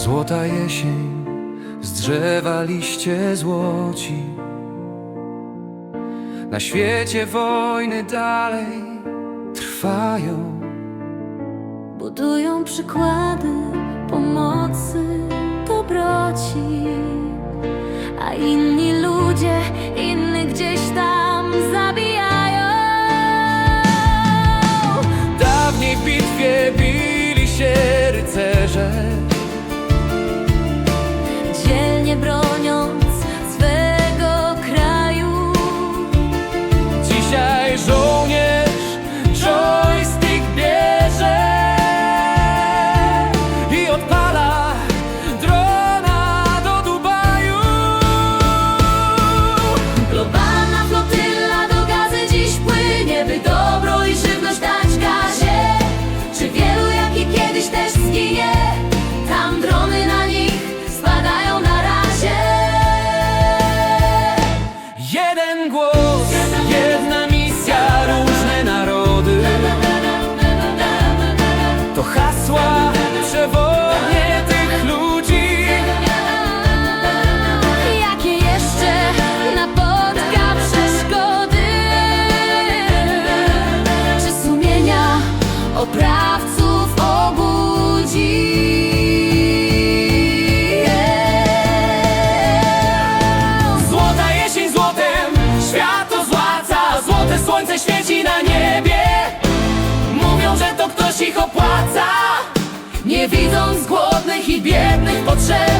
Złota jesień, z drzewa liście złoci. Na świecie wojny dalej trwają. Budują przykłady pomocy, dobroci, a inni ludzie innych and go słońce świeci na niebie. Mówią, że to ktoś ich opłaca Nie widząc głodnych i biednych potrzeb